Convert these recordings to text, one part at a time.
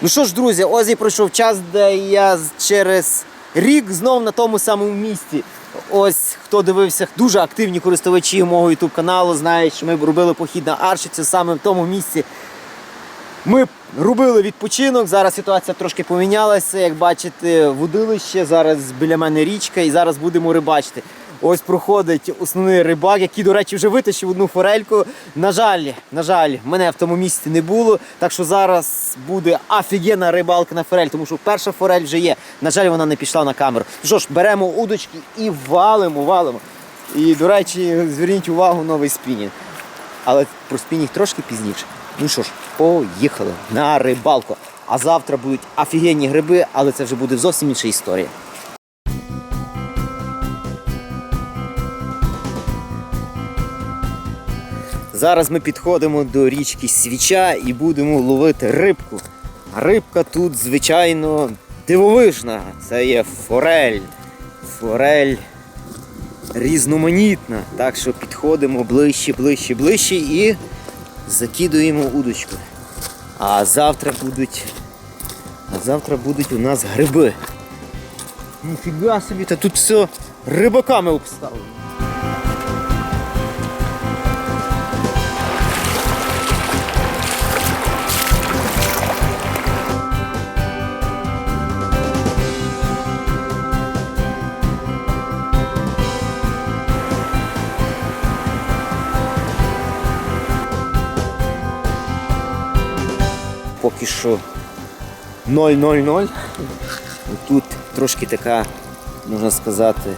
Ну що ж, друзі, ось і пройшов час, де я через рік знов на тому самому місці. Ось хто дивився, дуже активні користувачі мого YouTube каналу, знають, що ми робили похід на Аршиці саме в тому місці. Ми робили відпочинок. Зараз ситуація трошки помінялася. Як бачите, водилище, зараз біля мене річка, і зараз будемо рибачити. Ось проходить основний рибак, який, до речі, вже витащив одну форельку. На жаль, на жаль, мене в тому місці не було. Так що зараз буде офігенна рибалка на форель, тому що перша форель вже є. На жаль, вона не пішла на камеру. Ну що ж, беремо удочки і валимо, валимо. І, до речі, зверніть увагу новий спінінг. Але про спінінг трошки пізніше. Ну що ж, поїхали на рибалку. А завтра будуть офігенні гриби, але це вже буде зовсім інша історія. Зараз ми підходимо до річки Свіча і будемо ловити рибку. Рибка тут, звичайно, дивовижна. Це є форель. Форель різноманітна. Так що підходимо ближче, ближче, ближче і закидуємо удочку. А завтра будуть. А завтра будуть у нас гриби. Ніфіга собі, та тут все рибаками обставлено. Що 0-0-0. Тут трошки така, можна сказати,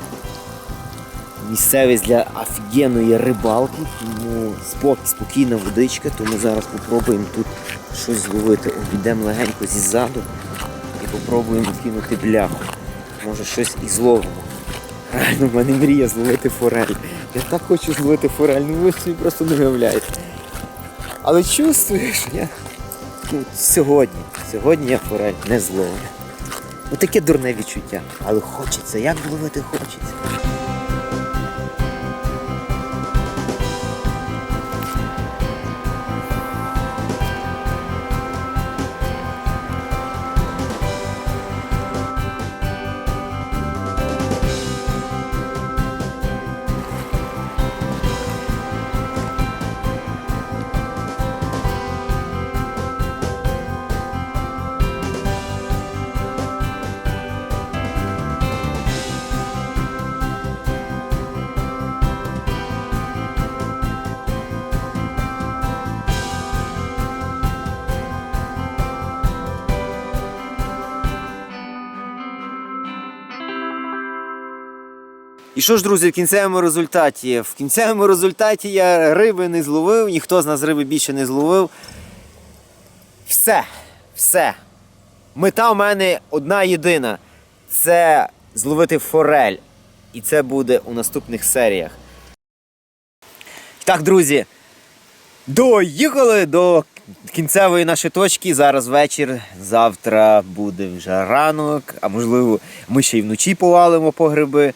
місцевість для офігенної рибалки, тому спокій, спокійна водичка, тому зараз спробуємо тут щось зловити. Обійдемо легенько ззаду і спробуємо кинути бляху. Може щось і зловимо. Реально, в мене мрія зловити форель. Я так хочу зловити форель, ну ви собі просто не уявляєте. Але що я ну, сьогодні, сьогодні я форель не зловлю. Отаке таке дурне відчуття. Але хочеться, як ловити хочеться. І що ж, друзі, в кінцевому результаті? В кінцевому результаті я риби не зловив, ніхто з нас риби більше не зловив. Все, все. Мета в мене одна єдина. Це зловити форель. І це буде у наступних серіях. Так, друзі, доїхали до кінцевої нашої точки. Зараз вечір. Завтра буде вже ранок, а можливо, ми ще й вночі повалимо по гриби.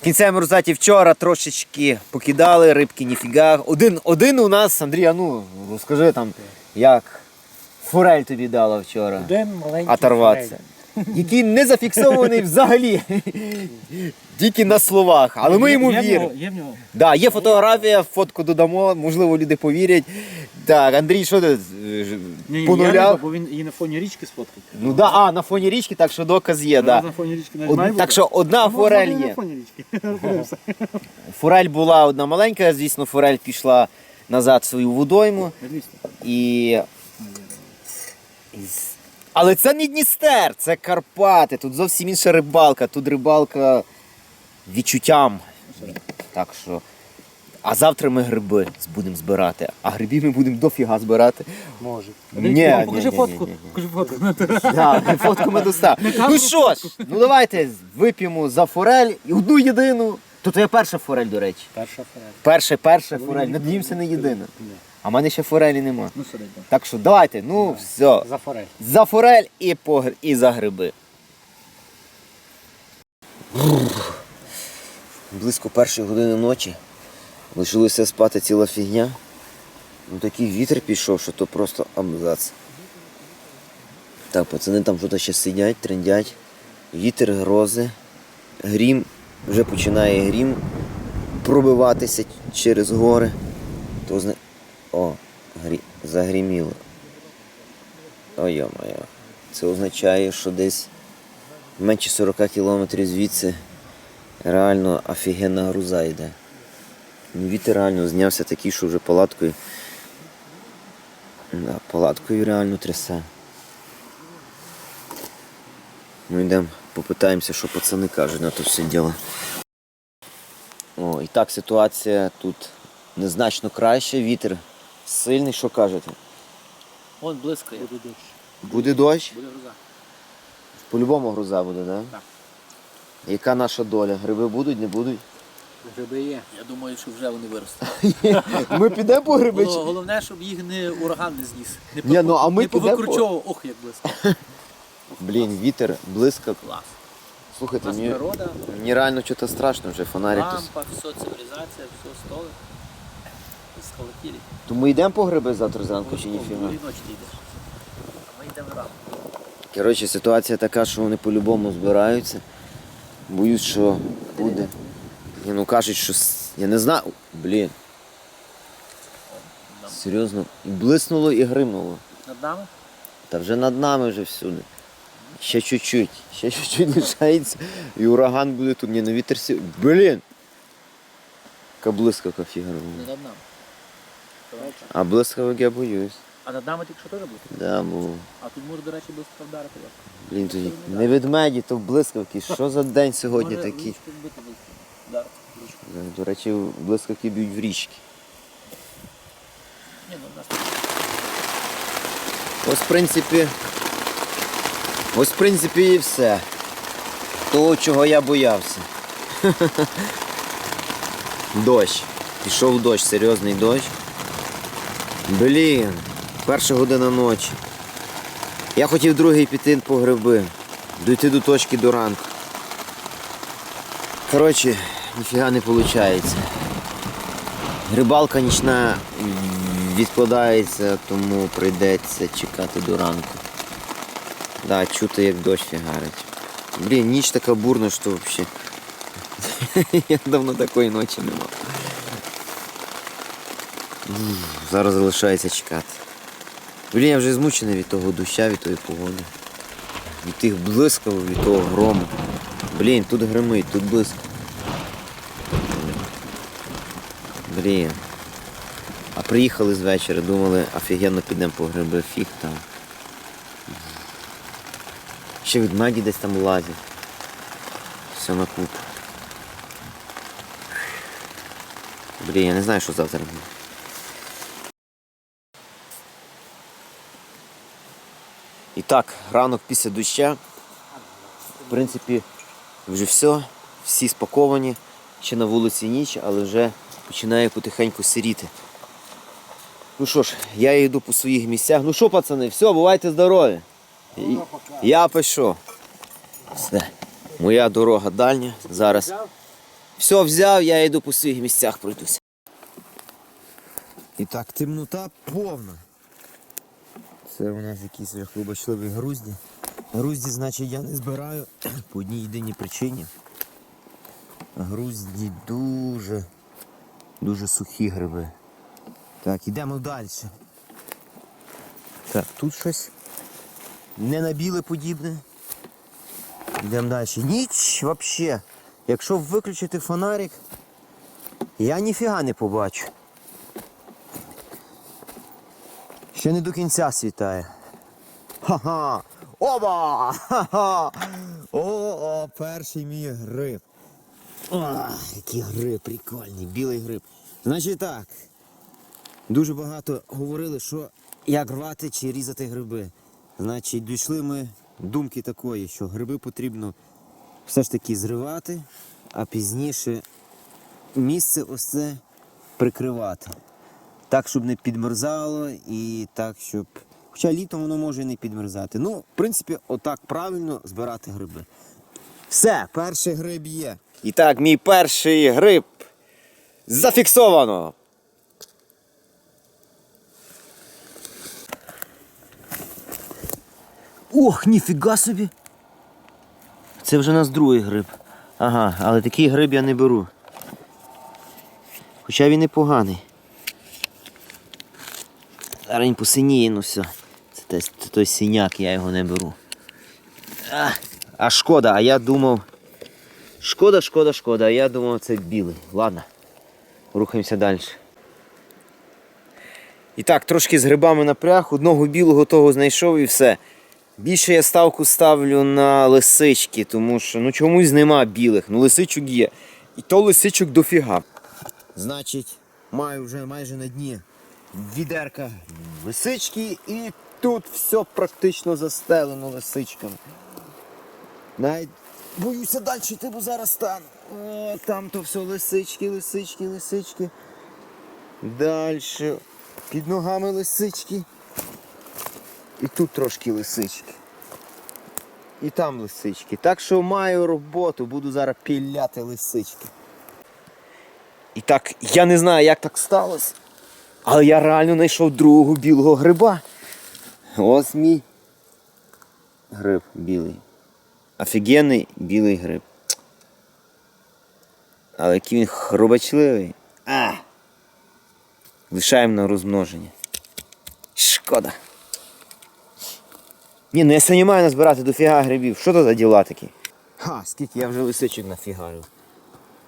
В кінцевому результаті вчора трошечки покидали, рибки ніфіга. Один, один у нас, Андрій, а ну розкажи там, як форель тобі дала вчора. Один маленький Оторватися. форель. Який не зафіксований взагалі. Тільки на словах. Але ми йому віримо. Є в нього. Да, є фотографія, фотку додамо, можливо, люди повірять. Так, Андрій, що ти е, Ні, ні, по я бо він її на фоні річки сфоткав. Ну да, а, на фоні річки, так що доказ є, да. На фоні річки навіть Од- так що одна форель є. Форель була одна маленька, звісно, форель пішла назад в свою водойму. І... Але це не Дністер, це Карпати. Тут зовсім інша рибалка. Тут рибалка відчуттям. Так що. А завтра ми гриби будемо збирати. А грибів ми будемо дофіга збирати. Може. Ні, Ні, покажи ні, фотку. ні, ні. Покажи фотку. Да, фотку ми доставимо. Ну що ж, ну давайте вип'ємо за форель і одну єдину. То твоя перша форель, до речі. Перша форель. Перша, перша форель. Надіємося, не єдина. Ні. А в мене ще форелі нема. Ну да. Так що давайте, ну все. За форель. За форель і, по, гр- і за гриби. Близько першої години ночі. Лишилося спати ціла фігня. Ну такий вітер пішов, що то просто абзац. Так, пацани там щось ще сидять, трендять. Вітер, грози, грім, вже починає грім пробиватися через гори. То зна... О, грі... загріміло. Ой, йо-моє. Це означає, що десь менше 40 кілометрів звідси реально офігенна груза йде. Вітер реально знявся такий, що вже палаткою. Да, палаткою реально трясе. Ми йдемо, попитаємося, що пацани кажуть на то все діло. О, і так ситуація тут незначно краще, вітер сильний, що кажете? Он блискає. Буде дощ. Буде дощ? Буде гроза. По-любому груза буде, так? Да? Так. Яка наша доля? Гриби будуть, не будуть? Гриби є. Я думаю, що вже вони виростуть. Ми підемо по гриби. Голо- Головне, щоб їх не ураган не зніс. Не, Ні, ну, а ми не підемо по- повикручовував. Ох, як близько. Блін, вітер, блискав. Клас. У Слухайте, нас мені, природа, мені реально щось страшно вже фонарик. тут. лампа, все, цивілізація, все, столи. Сколотілі. То ми йдемо по гриби завтра зранку чи ніфіга? Ми йдемо. Коротше, ситуація така, що вони по-любому збираються. Боюсь, що буде. Ні, ну кажуть, що с- я не знаю. Блін. Серйозно. І блиснуло і гримнуло. Над нами? Та вже над нами вже всюди. Ще чуть-чуть, ще чуть-чуть лишається. І ураган буде тут. Ні, ну вітер сі. Блін! Яка блискавка Не над нами. А блискавок я боюсь. А над нами тільки що теж буде? Да, бо, А тут може, до речі, близько вдарити. блін, тоді не ведмеді, то блискавки. Що за день сьогодні Може, такий? ручку вбити близько. Вдарити. Да, До речі, блискавки б'ють в річки. Ні, ну, в нас Ось, в принципі. Ось, в принципі, і все. Того, чого я боявся. Дощ. Пішов дощ, серйозний дощ. Блін, перша година ночі. Я хотів другий піти по гриби. Дойти до точки до ранку. Коротше, ніфіга не виходить. Рибалка нічна відкладається, тому прийдеться чекати до ранку. Да, чути як дощ фігарить. Блін, ніч така бурна, що взагалі. Я давно такої ночі не мав. Зараз залишається чекати. Блін, я вже змучений від того доща, від тої погоди. Від тих блискавок, від того грому. Блін, тут гримить, тут блиск. Блін. А приїхали з вечора, думали, офігенно підемо по гриби, фіг там. Ще ведмеді десь там лазять. Все на куп. Блін, я не знаю, що завтра буде. І так, ранок після доща. В принципі, вже все, всі спаковані. Ще на вулиці ніч, але вже починає потихеньку сиріти. Ну що ж, я йду по своїх місцях. Ну що, пацани, все, бувайте здорові. Я пішов. Все. Моя дорога дальня. Зараз. Все взяв, я йду по своїх місцях пройдуся. І так, темнота повна. Це у нас якісь хлопочливі грузді. Грузді, значить, я не збираю по одній єдиній причині. Грузді дуже, дуже сухі гриби. Так, йдемо далі. Так, тут щось не на біле подібне. Йдемо далі. Ніч взагалі. Якщо виключити фонарик, я ніфіга не побачу. Ще не до кінця світає. Ха-ха! Оба! Ха-ха! О, перший мій гриб. Ах, який гриб прикольний, білий гриб. Значить так. Дуже багато говорили, що як рвати чи різати гриби. Значить, дійшли ми думки такої, що гриби потрібно все ж таки зривати, а пізніше місце ось це прикривати. Так, щоб не підмерзало і так, щоб. Хоча літом воно може і не підмерзати. Ну, в принципі, отак правильно збирати гриби. Все, перший гриб є. І так, мій перший гриб зафіксовано. Ох, ніфіга собі. Це вже у нас другий гриб. Ага, але такий гриб я не беру. Хоча він непоганий. Зараз він посиніє, ну все. Це той синяк, я його не беру. А, а шкода, а я думав. Шкода, шкода, шкода, а я думав це білий. Ладно. Рухаємося далі. І так, трошки з грибами напряг, одного білого того знайшов і все. Більше я ставку ставлю на лисички, тому що ну чомусь нема білих, ну лисичок є. І то лисичок дофіга. Значить, маю вже майже на дні відерка лисички і тут все практично застелено лисичками. Навіть боюся далі йти, бо зараз стану. О, там то все лисички, лисички, лисички. Далі. Під ногами лисички. І тут трошки лисички. І там лисички. Так що маю роботу, буду зараз піляти лисички. І так, я не знаю, як так сталося. Але я реально знайшов другого білого гриба. Ось мій гриб білий. Офігенний білий гриб. Але який він хробачливий. А! Лишаємо на розмноження. Шкода. Ні, ну я сьогодні маю назбирати дофіга грибів. Що то за діла такі? Ха, скільки я вже лисичок нафігарив.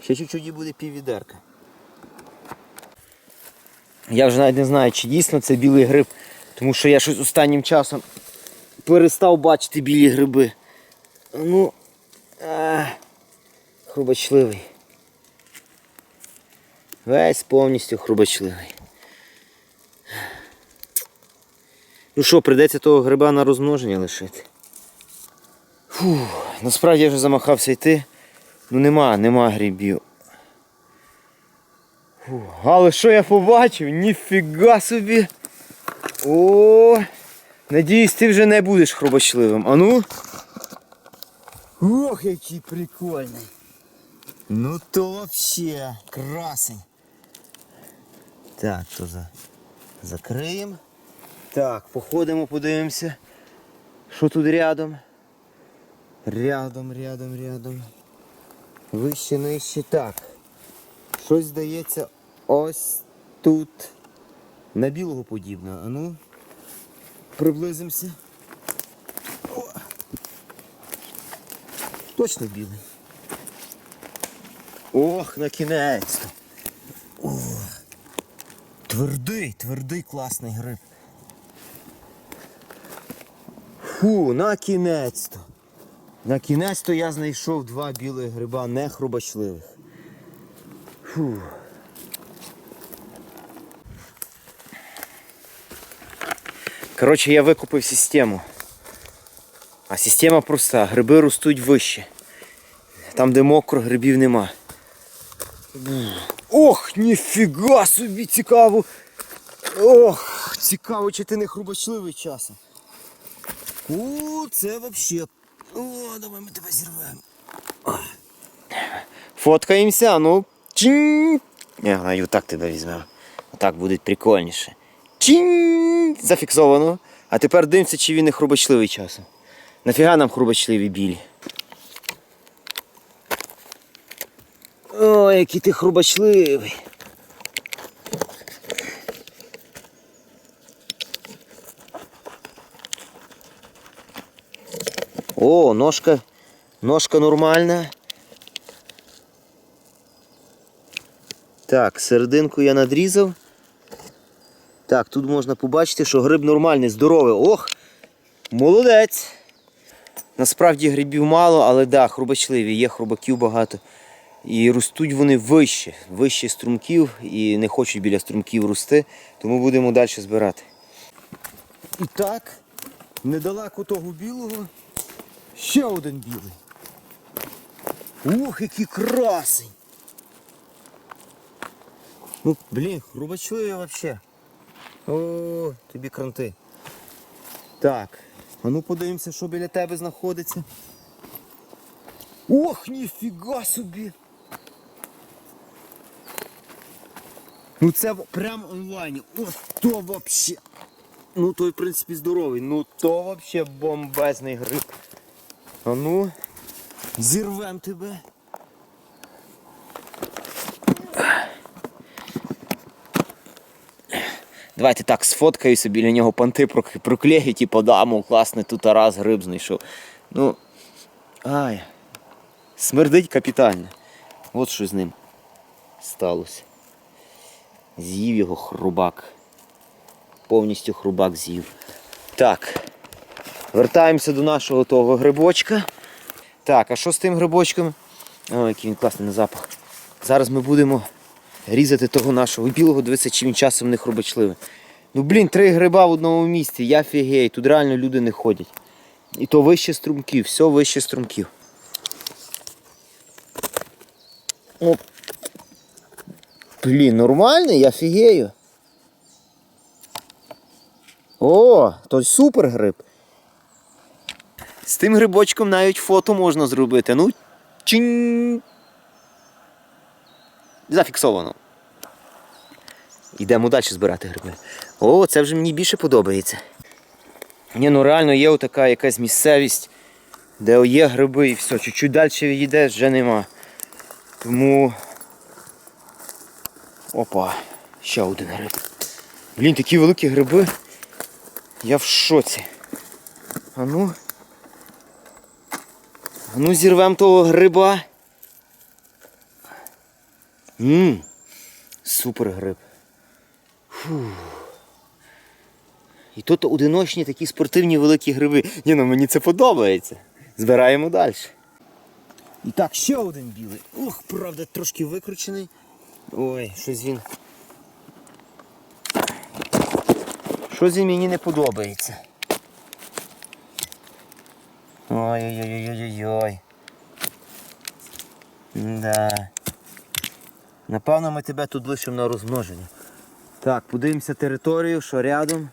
Ще чуть-чуть і буде піввідерка. Я вже навіть не знаю, чи дійсно це білий гриб, тому що я щось останнім часом перестав бачити білі гриби. Ну, а, хрубачливий. Весь повністю хрубачливий. Ну що, прийдеться того гриба на розмноження лишити. Фух, насправді я вже замахався йти. Ну нема, нема грибів. Але що я побачив? Ніфіга собі. О, надіюсь, ти вже не будеш хробачливим. А ну? Ох, який прикольний. Ну то вообще красень. Так, то за... закриємо. Так, походимо, подивимося. Що тут рядом? Рядом, рядом, рядом. Вище, нижче. Так. Щось здається ось тут. На білого подібно. А ну, приблизимося. О. Точно білий. Ох, на кінець. О. Твердий, твердий класний гриб. Фу, на кінець-то. На кінець-то я знайшов два білих гриба не хрубачливих. Фу. Коротше, я викупив систему. А система проста. Гриби ростуть вище. Там, де мокро, грибів нема. Ох, ніфіга собі цікаво. Ох, цікаво, чи ти не хрубачливий часом. О, це вообще. О, давай ми тебе зірвемо. Фоткаємося, ну. Не, навіть отак тебе візьмемо. Отак буде прикольніше. Чинь. Зафіксовано. А тепер дивимося, чи він не хрубачливий часом. Нафіга нам хрубачливі білі. Ой, який ти хрубачливий. О, ножка, ножка нормальна. Так, серединку я надрізав. Так, тут можна побачити, що гриб нормальний, здоровий. Ох! Молодець! Насправді грибів мало, але да, хрубачливі, є хрубаків багато. І ростуть вони вище, вище струмків і не хочуть біля струмків рости, тому будемо далі збирати. І так, недалеко того білого ще один білий. Ух, який красень! Ну, блін, хрубачливий взагалі. О, тобі кранти. Так, а ну подивимося, що біля тебе знаходиться. Ох, ніфіга собі! Ну це прям онлайн. Ось то вообще. Ну, той, в принципі, здоровий. Ну, то взагалі бомбезний гриб. А ну, зірвем тебе. Давайте так, сфоткаюся біля нього прок- проклею, типу, да, мов класний тут раз гриб знайшов. Ну. Ай. Смердить капітально. От що з ним сталося. З'їв його хрубак. Повністю хрубак з'їв. Так. Вертаємося до нашого того грибочка. Так, а що з тим грибочком? О, який він класний на запах. Зараз ми будемо різати того нашого білого, дивитися, чи він часом не хрубочливий. Ну блін, три гриба в одному місці, я фігей, тут реально люди не ходять. І то вище струмків, все вище струмків. О. Блін, нормальний, я фігею. О, то супер гриб. З тим грибочком навіть фото можна зробити. Ну, чинь. Зафіксовано. Йдемо далі збирати гриби. О, це вже мені більше подобається. Ні, ну реально є отака якась місцевість, де є гриби і все. Чуть-чуть далі відійдеш, вже нема. Тому. Опа, ще один гриб. Блін, такі великі гриби. Я в шоці. А ну. А ну зірвем того гриба. Ммм, супер гриб. Фу. І тут одиночні такі спортивні великі гриби. Ні, ну мені це подобається. Збираємо далі. І так, ще один білий. Ох, правда, трошки викручений. Ой, щось він. Щось він мені не подобається. Ой-ой-ой-ой-ой-ой. Да. Напевно, ми тебе тут лишимо на розмноження. Так, подивимося територію, що рядом.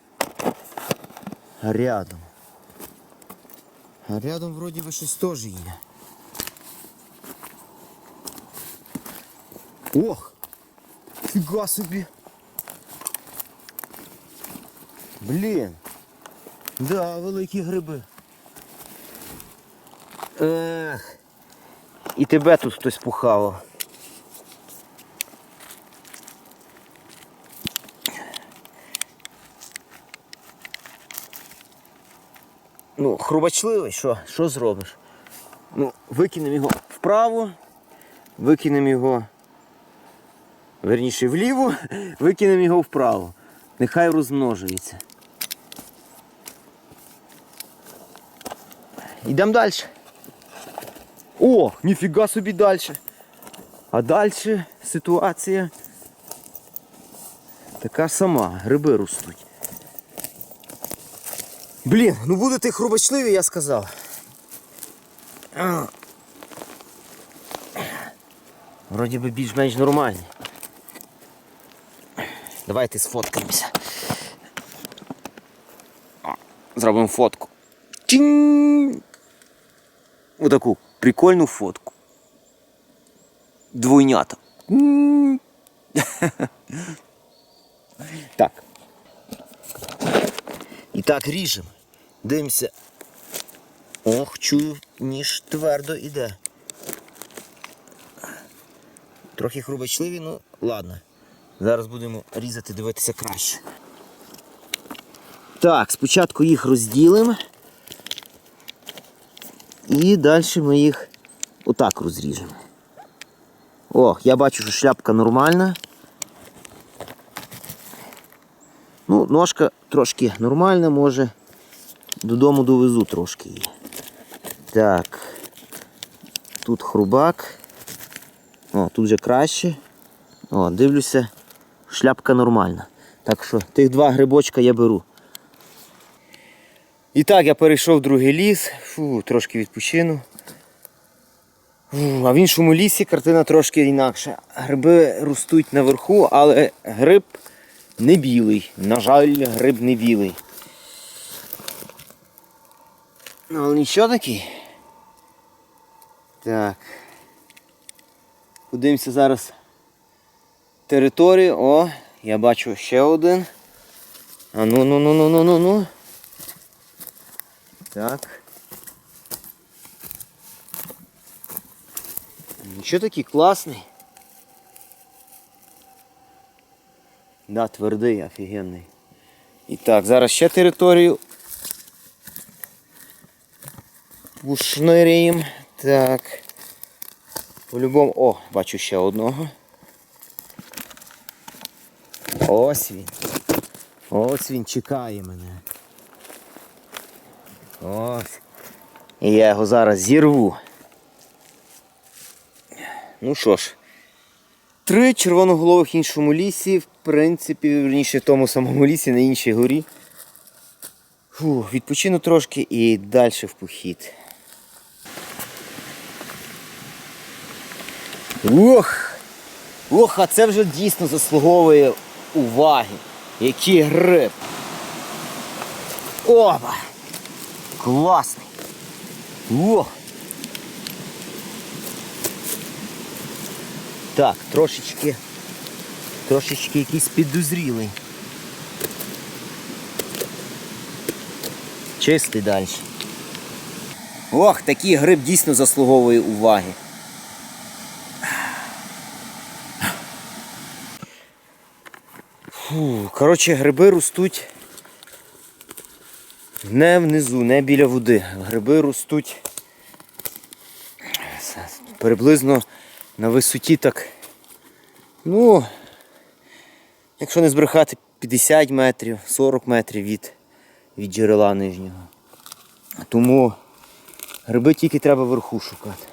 Рядом. А рядом вроді би щось теж є. Ох! Фіга собі! Блін! Да, великі гриби. Ех. І тебе тут хтось пухало. Хрубачливий, що? Що зробиш? Ну, викинемо його вправо, викинемо його. Верніше вліво, викинемо його вправо. Нехай розмножується. Йдемо далі. О, ніфіга собі далі. А далі ситуація така сама, гриби ростуть. Блін, ну будете хрубочливі, я сказав. Вроді би більш-менш нормальні. Давайте сфоткаємося. Зробимо фотку. Чінь! Отаку прикольну фотку. Двойнята. Так. І так ріжемо. Дивимося. Ох, чую, ніж твердо іде. Трохи хрубочливі, ну ладно. Зараз будемо різати, дивитися краще. Так, спочатку їх розділимо. І далі ми їх отак розріжемо. О, я бачу, що шляпка нормальна. Ну, ножка трошки нормальна, може. Додому довезу трошки її. Так. Тут хрубак. О, тут вже краще. О, дивлюся, шляпка нормальна. Так що тих два грибочка я беру. І так, я перейшов в другий ліс, Фу, трошки відпочину. А в іншому лісі картина трошки інакша. Гриби ростуть наверху, але гриб не білий. На жаль, гриб не білий. Ну, але нічого такий. Так. Подивимося зараз територію. О, я бачу ще один. А ну ну ну ну ну ну ну. Так. Нічого такий класний. Да, твердий, офігенний. І так, зараз ще територію ушниряємо. Так. По-любому. О, бачу ще одного. Ось він. Ось він чекає мене. Ось. І я його зараз зірву. Ну що ж, три червоноголових в іншому лісі, в принципі, верніше в тому самому лісі, на іншій горі. Фу, відпочину трошки і далі в похід. Ох! Ох, а це вже дійсно заслуговує уваги. Який гриб. Опа! Класний. Ох! Так, трошечки. Трошечки якийсь підозрілий. Чистий далі. Ох, такий гриб дійсно заслуговує уваги. Коротше, гриби ростуть не внизу, не біля води. Гриби ростуть приблизно на висоті так. Ну, якщо не збрехати, 50 метрів, 40 метрів від, від джерела нижнього. Тому гриби тільки треба вверху шукати.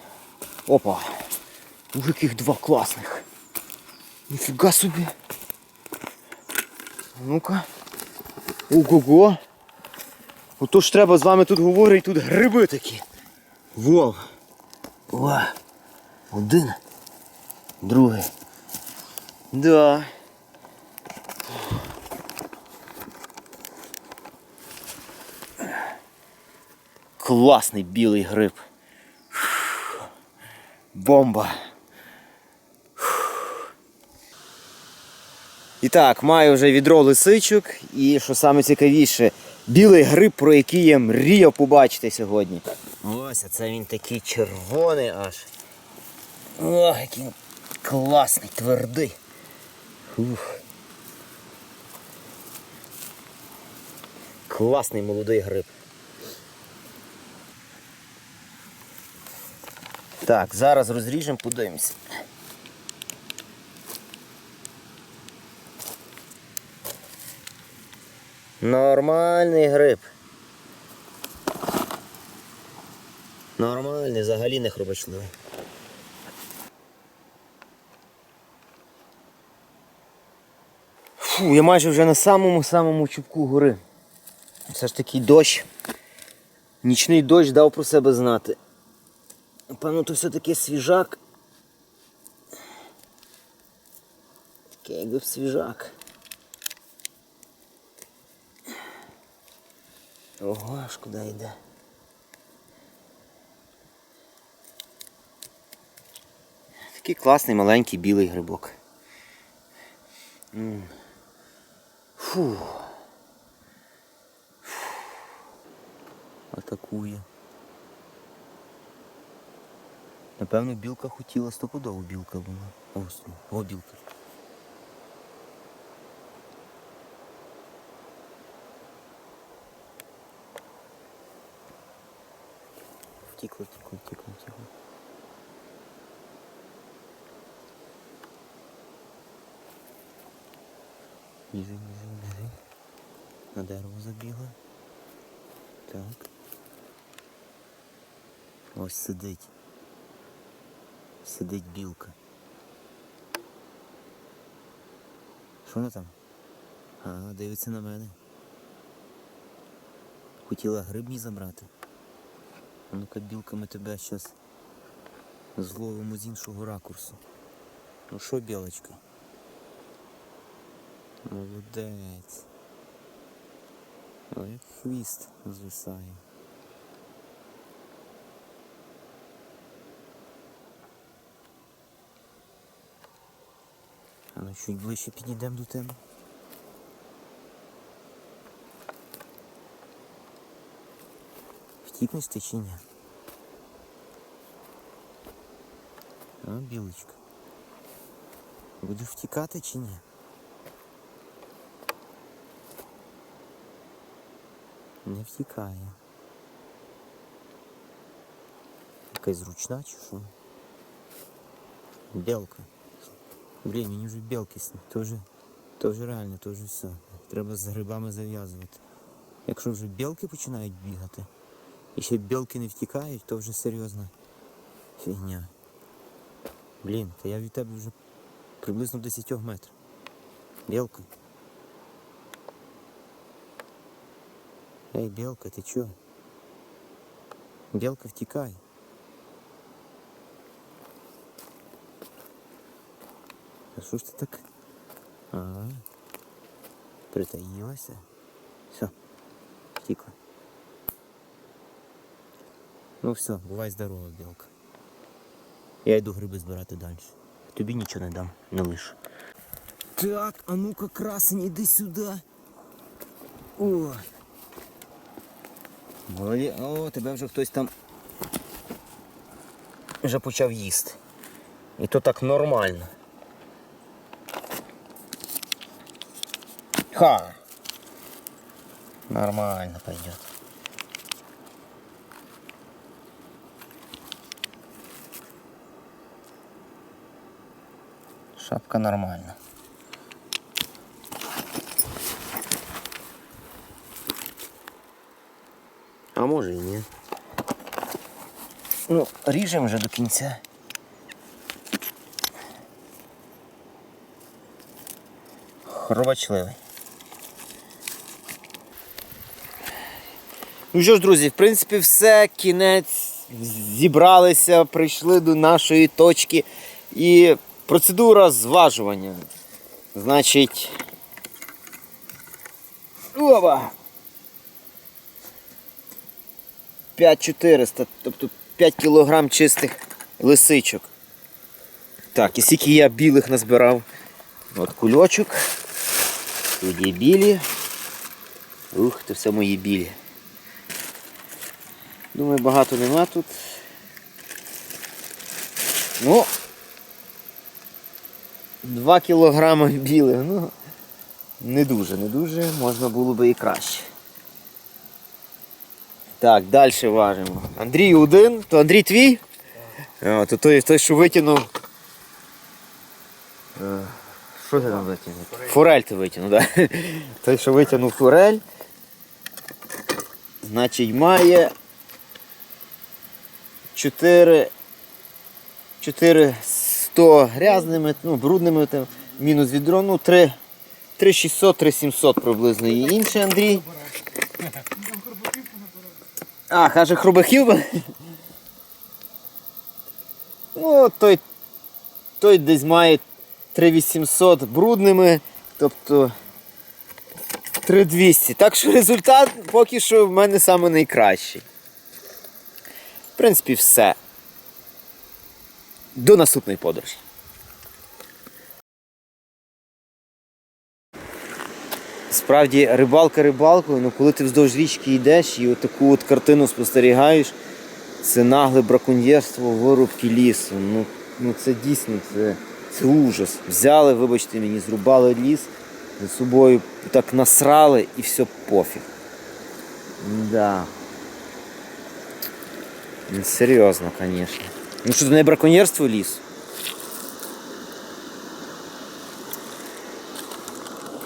Опа! Ух, яких два класних. Ніфіга собі. Ну-ка. Ого-го. Отож треба з вами тут говорити, тут гриби такі. Вов. О. Один. Другий. Да. Класний білий гриб. Бомба. І так, маю вже відро лисичок і що саме цікавіше, білий гриб, про який я мріяв побачити сьогодні. Ось, а це він такий червоний аж. Ох, який класний, твердий. Ух. Класний молодий гриб. Так, зараз розріжемо, подивимося. Нормальний гриб. Нормальний, взагалі не хробачливий. Фу, я майже вже на самому-самому чубку гори. Все ж таки дощ. Нічний дощ дав про себе знати. Напевно, то все-таки свіжак. Такий якби свіжак. Ого, аж куди йде. Такий класний маленький білий грибок. Фу. Фу. Атакує. Напевно, білка хотіла стопудово білка була. О, білка. Втікла, втікла, втікла, втікла. Біжи, біжи, біжи. На дерево забігла. Так. Ось сидить. Сидить білка. Що вона там? А, дивиться на мене. Хотіла грибні забрати. Ну-ка, білка, ми тебе зараз зловимо з іншого ракурсу. Ну що, білочка? Молодець. Ой, як хвіст звисає. А ну чуть ближче підійдемо до тебе. Втікнеш ти чи ні? А, білочка. Будеш втікати чи ні? Не втікає. Якась зручна чи що? Белка. Блін, мені вже белки сні. То вже, то вже реально, то вже все. Треба з грибами зав'язувати. Якщо вже білки починають бігати, і ще білки не втікають, то вже серйозна фігня. Блін, та я від тебе вже приблизно в 10 метрах. Білка. Ей, білка, ти чого? Білка втікає. А що ж ти так? Ага. Притаїлася. Все, втікла. Ну все, бувай здорова, білка. Я йду гриби збирати далі. Тобі нічого не дам, не лишу. Так, а ну-ка, красень, іди сюди. О. Молоді... О, тебе вже хтось там вже почав їсти. І то так нормально. Ха. Нормально пойдет. Шапка нормально. А може і ні. Ну, ріжемо вже до кінця. Хробачливий. Ну що ж, друзі, в принципі, все, кінець. Зібралися, прийшли до нашої точки. І процедура зважування. Значить. Оба! 5400, тобто 5 кілограм чистих лисичок. Так, і скільки я білих назбирав. От кульочок. Тут є білі. Ух, це все мої білі. Думаю, багато нема тут. Ну, 2 кілограми білих. Ну, не дуже, не дуже, можна було би і краще. Так, далі важимо. Андрій один, то Андрій твій? О, то той, той що витягнув. Е, Що ти там витягнув? Форель ти витягнув, так? Той, що витягнув форель. Значить, має 4 400 грязними, ну, брудними, там, мінус відро, ну 3 3600, 3700 приблизно. І інший Андрій. А, каже, хрубахів? Ну, той, той десь має 3800 брудними, тобто 3200. Так що результат поки що в мене найкращий. В принципі, все. До наступної подорожі. Справді рибалка рибалкою, але коли ти вздовж річки йдеш і отаку от картину спостерігаєш, це нагле браконьєрство вирубки лісу. Ну, ну це дійсно це, це ужас. Взяли, вибачте мені, зрубали ліс, за собою так насрали і все пофіг. Да. Ну, Серйозно, звісно. Ну що це не браконьєрство лісу?